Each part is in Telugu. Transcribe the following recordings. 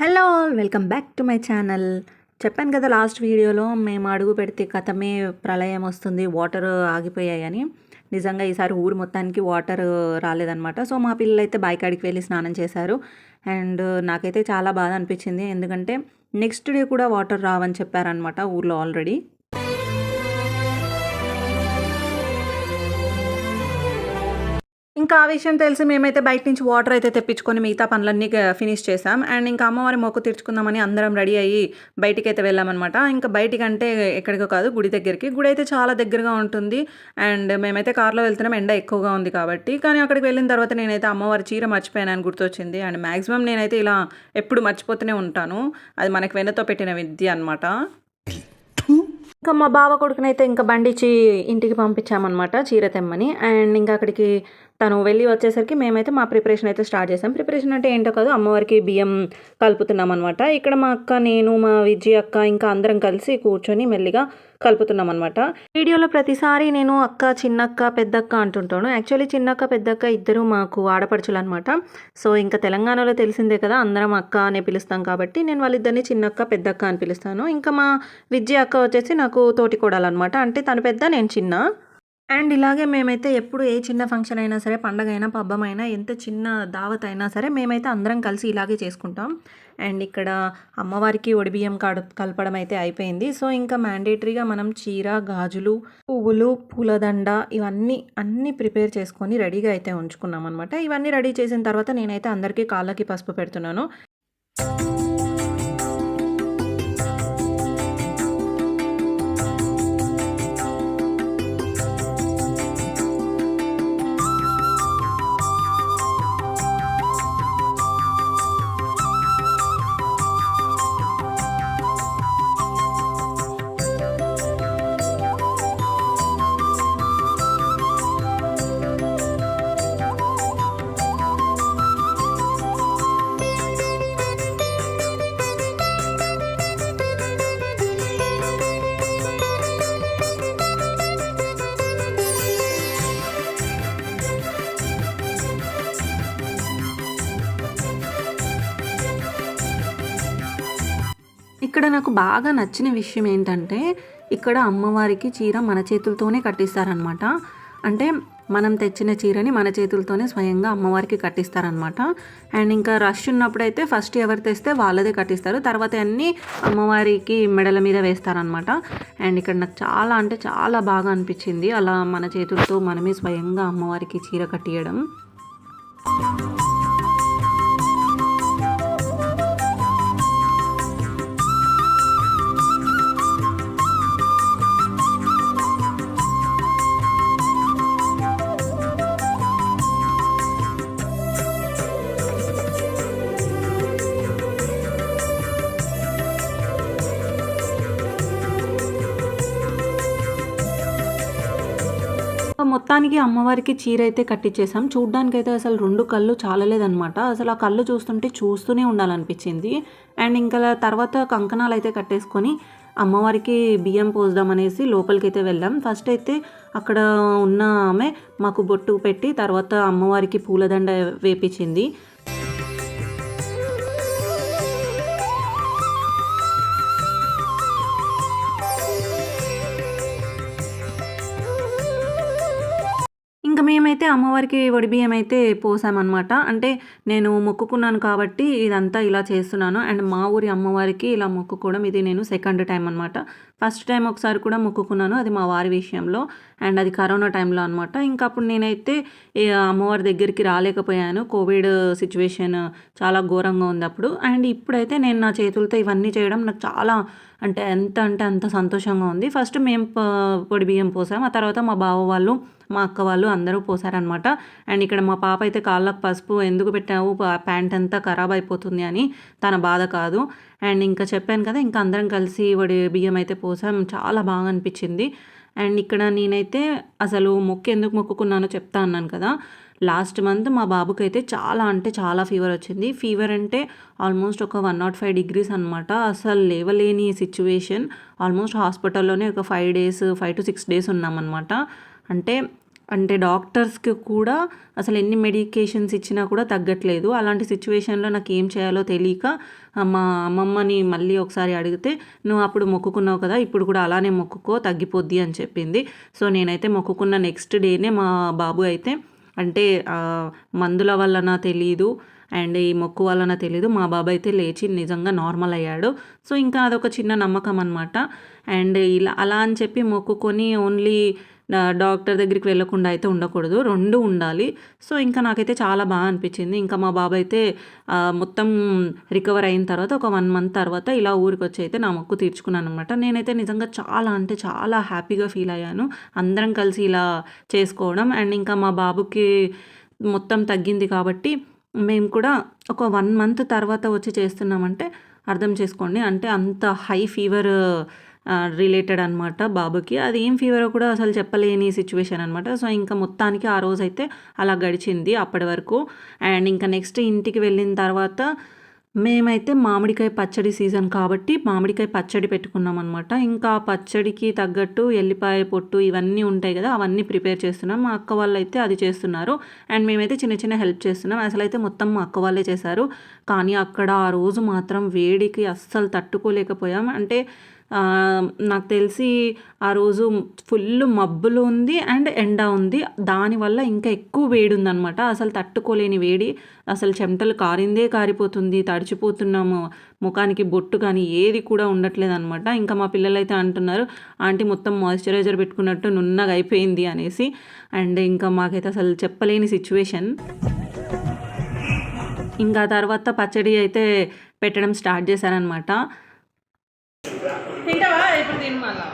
Hello welcome back to my channel. చెప్పాను కదా లాస్ట్ వీడియోలో మేము అడుగు పెడితే కథమే ప్రళయం వస్తుంది వాటర్ ఆగిపోయాయని. నిజంగా ఈసారి ఊరు మొత్తానికి వాటర్ రాలేదనమాట సో మా పిల్లలు అయితే బాయికాడికి వెళ్ళి స్నానం చేశారు. అండ్ నాకైతే చాలా బాధ అనిపించింది. ఎందుకంటే నెక్స్ట్ డే కూడా వాటర్ రావని చెప్పారనమాట ఊర్లో ఆల్రెడీ. ఇంకా ఆ విషయం తెలిసి మేమైతే బయట నుంచి వాటర్ అయితే తెప్పించుకొని మిగతా పనులన్నీ ఫినిష్ చేసాం. అండ్ ఇంకా అమ్మవారి మొక్కు తీర్చుకుందామని అందరం రెడీ అయ్యి బయటికి అయితే వెళ్ళామన్నమాట. ఇంకా బయటికి అంటే ఎక్కడికో కాదు గుడి దగ్గరికి. గుడి అయితే చాలా దగ్గరగా ఉంటుంది. అండ్ మేమైతే కార్లో వెళ్తున్నాం. ఎండ ఎక్కువగా ఉంది కాబట్టి. కానీ అక్కడికి వెళ్ళిన తర్వాత నేనైతే అమ్మవారి చీర మర్చిపోయానని గుర్తొచ్చింది. అండ్ మ్యాక్సిమం నేనైతే ఇలా ఎప్పుడు మర్చిపోతూనే ఉంటాను. అది మనకి వెన్నతో పెట్టిన విద్య అనమాట ఇంకా మా బావ కొడుకునైతే ఇంకా బండిచ్చి ఇంటికి పంపించామన్నమాట చీర తెమ్మని. అండ్ ఇంకా అక్కడికి తను వెళ్ళి వచ్చేసరికి మేమైతే మా ప్రిపరేషన్ అయితే స్టార్ట్ చేసాం. ప్రిపరేషన్ అంటే ఏంటో కాదు అమ్మవారికి బియ్యం కలుపుతున్నాం అనమాట ఇక్కడ మా అక్క నేను మా విజయ్ అక్క ఇంకా అందరం కలిసి కూర్చొని మెల్లిగా కలుపుతున్నాం అనమాట వీడియోలో ప్రతిసారి నేను అక్క చిన్నక్క పెద్దక్క అంటుంటాను. యాక్చువల్లీ చిన్నక్క పెద్దక్క ఇద్దరు మాకు ఆడపడుచులు అనమాట సో ఇంకా తెలంగాణలో తెలిసిందే కదా అందరం అక్క అనే పిలుస్తాం కాబట్టి నేను వాళ్ళిద్దరిని చిన్నక్క పెద్దక్క అని పిలుస్తాను. ఇంకా మా విద్య అక్క వచ్చేసి నాకు తోటి కోడాలన్నమాట అంటే తను పెద్ద నేను చిన్న. అండ్ ఇలాగే మేమైతే ఎప్పుడు ఏ చిన్న ఫంక్షన్ అయినా సరే పండగ అయినా పబ్బం అయినా ఎంత చిన్న దావత్ అయినా సరే మేమైతే అందరం కలిసి ఇలాగే చేసుకుంటాం. అండ్ ఇక్కడ అమ్మవారికి ఒడిబియ్యం కాడు కలపడం అయితే అయిపోయింది. సో ఇంకా మ్యాండేటరీగా మనం చీర గాజులు పువ్వులు పూలదండ ఇవన్నీ అన్నీ ప్రిపేర్ చేసుకొని రెడీగా అయితే ఉంచుకున్నాం అనమాట ఇవన్నీ రెడీ చేసిన తర్వాత నేనైతే అందరికీ కాళ్ళకి పసుపు పెడుతున్నాను. ఇక్కడ నాకు బాగా నచ్చిన విషయం ఏంటంటే ఇక్కడ అమ్మవారికి చీర మన చేతులతోనే కట్టిస్తారనమాట అంటే మనం తెచ్చిన చీరని మన చేతులతోనే స్వయంగా అమ్మవారికి కట్టిస్తారనమాట అండ్ ఇంకా రష్ ఉన్నప్పుడైతే ఫస్ట్ ఎవరు తెస్తే వాళ్ళదే కట్టిస్తారు. తర్వాత అన్నీ అమ్మవారికి మెడల మీద వేస్తారనమాట అండ్ ఇక్కడ నాకు చాలా అంటే చాలా బాగా అనిపించింది. అలా మన చేతులతో మనమే స్వయంగా అమ్మవారికి చీర కట్టియడం. మొత్తానికి అమ్మవారికి చీర అయితే కట్టించేసాం చూడ్డానికైతే అసలు రెండు కళ్ళు చాలలేదనమాట అసలు ఆ కళ్ళు చూస్తుంటే చూస్తూనే ఉండాలనిపించింది. అండ్ ఇంకా తర్వాత కంకణాలు అయితే కట్టేసుకొని అమ్మవారికి బియ్యం పోద్దాం అనేసి లోపలికి అయితే వెళ్ళాం. ఫస్ట్ అయితే అక్కడ ఉన్న ఆమె మాకు బొట్టు పెట్టి తర్వాత అమ్మవారికి పూలదండ వేపించింది అయితే అమ్మవారికి బియ్యం అయితే పోసామన్నమాట. అంటే నేను మొక్కుకున్నాను కాబట్టి ఇదంతా ఇలా చేస్తున్నాను. అండ్ మా ఊరి అమ్మవారికి ఇలా మొక్కుకోవడం ఇది నేను సెకండ్ టైం అనమాట ఫస్ట్ టైం ఒకసారి కూడా మొక్కుకున్నాను అది మా వారి విషయంలో. అండ్ అది కరోనా టైంలో అనమాట ఇంకా అప్పుడు నేనైతే అమ్మవారి దగ్గరికి రాలేకపోయాను. కోవిడ్ సిచ్యువేషన్ చాలా ఘోరంగా ఉంది అప్పుడు. అండ్ ఇప్పుడైతే నేను నా చేతులతో ఇవన్నీ చేయడం నాకు చాలా అంటే ఎంత అంటే అంత సంతోషంగా ఉంది. ఫస్ట్ మేము పొడి బియ్యం పోసాం. ఆ తర్వాత మా బావ వాళ్ళు మా అక్క వాళ్ళు అందరూ పోసారనమాట అండ్ ఇక్కడ మా పాప అయితే కాళ్ళకు పసుపు ఎందుకు పెట్టావు? ప్యాంట్ అంతా ఖరాబ్ అయిపోతుంది అని తన బాధ కాదు. అండ్ ఇంకా చెప్పాను కదా ఇంకా అందరం కలిసి వాడి బియ్యం అయితే పోసాం. చాలా బాగా అనిపించింది. అండ్ ఇక్కడ నేనైతే అసలు మొక్కు ఎందుకు మొక్కుకున్నానో చెప్తా అన్నాను కదా. లాస్ట్ మంత్ మా బాబుకి అయితే చాలా అంటే చాలా ఫీవర్ వచ్చింది. ఫీవర్ అంటే ఆల్మోస్ట్ ఒక వన్ నాట్ ఫైవ్ డిగ్రీస్ అనమాట అసలు లేవలేని సిచ్యువేషన్. ఆల్మోస్ట్ హాస్పిటల్లోనే ఒక five days five to six days ఉన్నామన్నమాట. అంటే అంటే డాక్టర్స్‌కి కూడా అసలు ఎన్ని మెడికేషన్స్ ఇచ్చినా కూడా తగ్గట్లేదు. అలాంటి సిచువేషన్లో నాకు ఏం చేయాలో తెలియక మా అమ్మమ్మని మళ్ళీ ఒకసారి అడిగితే, "నువ్వు అప్పుడు మొక్కుకున్నావు కదా! ఇప్పుడు కూడా అలానే మొక్కుకో తగ్గిపోద్ది" అని చెప్పింది. సో, నేనైతే మొక్కుకున్న నెక్స్ట్ డేనే మా బాబు అయితే అంటే మందుల వల్లనా తెలీదు అండ్ ఈ మొక్కు వలన తెలీదు. మా బాబు అయితే లేచి నిజంగా నార్మల్ అయ్యాడు. సో, ఇంకా అదొక చిన్న నమ్మకం అనమాట. అండ్ ఇలా అలా అని చెప్పి మొక్కుకొని ఓన్లీ డాక్టర్ దగ్గరికి వెళ్ళకుండా అయితే ఉండకూడదు. రెండు ఉండాలి. సో, ఇంకా నాకైతే చాలా బాగా అనిపించింది. ఇంకా మా బాబు అయితే మొత్తం రికవర్ అయిన తర్వాత ఒక వన్ మంత్ తర్వాత ఇలా ఊరికి వచ్చి అయితే నా మొక్కు తీర్చుకున్నాననమాట. నేనైతే నిజంగా చాలా అంటే చాలా హ్యాపీగా ఫీల్ అయ్యాను. అందరం కలిసి ఇలా చేసుకోవడం అండ్ ఇంకా మా బాబుకి మొత్తం తగ్గింది కాబట్టి మేము కూడా ఒక వన్ మంత్ తర్వాత వచ్చి చేస్తున్నామంటే అర్థం చేసుకోండి. అంటే అంత హై ఫీవర్ రిలేటెడ్ అనమాట బాబుకి. అది ఏం ఫీవర్ కూడా అసలు చెప్పలేని సిచ్యువేషన్ అనమాట. సో, ఇంకా మొత్తానికి ఆ రోజైతే అలా గడిచింది అప్పటి వరకు. అండ్ ఇంకా నెక్స్ట్ ఇంటికి వెళ్ళిన తర్వాత మేమైతే మామిడికాయ పచ్చడి సీజన్ కాబట్టి మామిడికాయ పచ్చడి పెట్టుకున్నాం అనమాట ఇంకా పచ్చడికి తగ్గట్టు ఎల్లిపాయ పొట్టు ఇవన్నీ ఉంటాయి కదా! అవన్నీ ప్రిపేర్ చేస్తున్నాం. మా అక్క వాళ్ళు అయితే అది చేస్తున్నారు. అండ్ మేమైతే చిన్న చిన్న హెల్ప్ చేస్తున్నాం. అసలైతే మొత్తం మా అక్క వాళ్ళే చేశారు. కానీ అక్కడ ఆ రోజు మాత్రం వేడికి అస్సలు తట్టుకోలేకపోయాం. అంటే నాకు తెలిసి ఆ రోజు ఫుల్ మబ్బులు ఉంది అండ్ ఎండ ఉంది. దానివల్ల ఇంకా ఎక్కువ వేడి ఉందనమాట అసలు తట్టుకోలేని వేడి. అసలు చెమటలు కారిందే కారిపోతుంది. తడిచిపోతున్నాము. ముఖానికి బొట్టు కానీ ఏది కూడా ఉండట్లేదనమాట. ఇంకా మా పిల్లలైతే అంటున్నారు, "ఆంటీ మొత్తం మాయిశ్చరైజర్ పెట్టుకున్నట్టు నున్నగా అయిపోయింది" అనేసి. అండ్ ఇంకా మాకైతే అసలు చెప్పలేని సిచ్యువేషన్ ఇంకా తర్వాత పచ్చడి అయితే పెట్టడం స్టార్ట్ చేశారనమాట. తింటావా? ఇప్పుడు తిను మళ్ళా.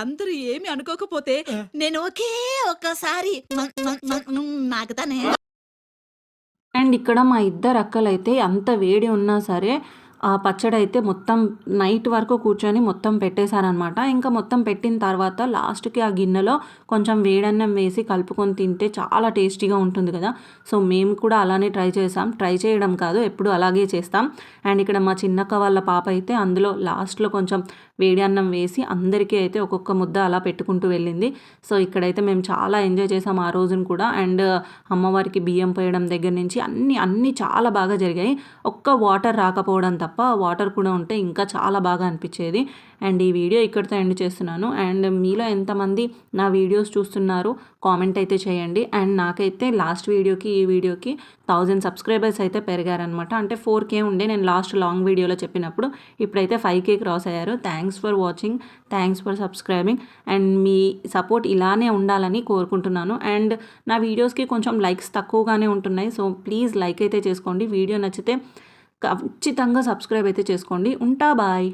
అందరూ ఏమి అనుకోకపోతే నేను ఒకే ఒక్కసారి నాకుతానే అండ్ ఇక్కడ మా ఇద్దరు అక్కలైతే అంత వేడి ఉన్నా సరే ఆ పచ్చడి అయితే మొత్తం నైట్ వరకు కూర్చొని మొత్తం పెట్టేశారనమాట. ఇంకా మొత్తం పెట్టిన తర్వాత లాస్ట్‌కి ఆ గిన్నెలో కొంచెం వేడన్నం వేసి కలుపుకొని తింటే చాలా టేస్టీగా ఉంటుంది కదా! సో, మేము కూడా అలానే ట్రై చేసాం. ట్రై చేయడం కాదు ఎప్పుడు అలాగే చేస్తాం. అండ్ ఇక్కడ మా చిన్నక్క వాళ్ళ పాప అయితే అందులో లాస్ట్‌లో కొంచెం వేడి అన్నం వేసి అందరికీ అయితే ఒక్కొక్క ముద్ద అలా పెట్టుకుంటూ వెళ్ళింది. సో, ఇక్కడైతే మేము చాలా ఎంజాయ్ చేసాం ఆ రోజున కూడా. అండ్ అమ్మవారికి బియ్యం పోయడం దగ్గర నుంచి అన్ని అన్నీ చాలా బాగా జరిగాయి. ఒక్క వాటర్ రాకపోవడం తప్ప తప్ప వాటర్ కూడా ఉంటే ఇంకా చాలా బాగా అనిపించేది. అండ్ ఈ వీడియో ఇక్కడితో ఎండ్ చేస్తున్నాను. అండ్ మీలో ఎంతమంది నా వీడియోస్ చూస్తున్నారు కామెంట్ అయితే చేయండి. అండ్ నాకైతే లాస్ట్ వీడియోకి ఈ వీడియోకి థౌజండ్ సబ్స్క్రైబర్స్ అయితే పెరిగారనమాట. అంటే ఫోర్ కే ఉండే నేను లాస్ట్ లాంగ్ వీడియోలో చెప్పినప్పుడు. ఇప్పుడైతే ఫైవ్ కే క్రాస్ అయ్యారు. Thanks for watching. Thanks for subscribing. And me support ఇలానే ఉండాలని కోరుకుంటున్నాను. అండ్ నా వీడియోస్‌కి కొంచెం లైక్స్ తక్కువగానే ఉంటున్నాయి. సో, ప్లీజ్ లైక్ అయితే చేసుకోండి. వీడియో నచ్చితే ఖచ్చితంగా సబ్స్క్రైబ్ అయితే చేసుకోండి. ఉంటా బాయ్.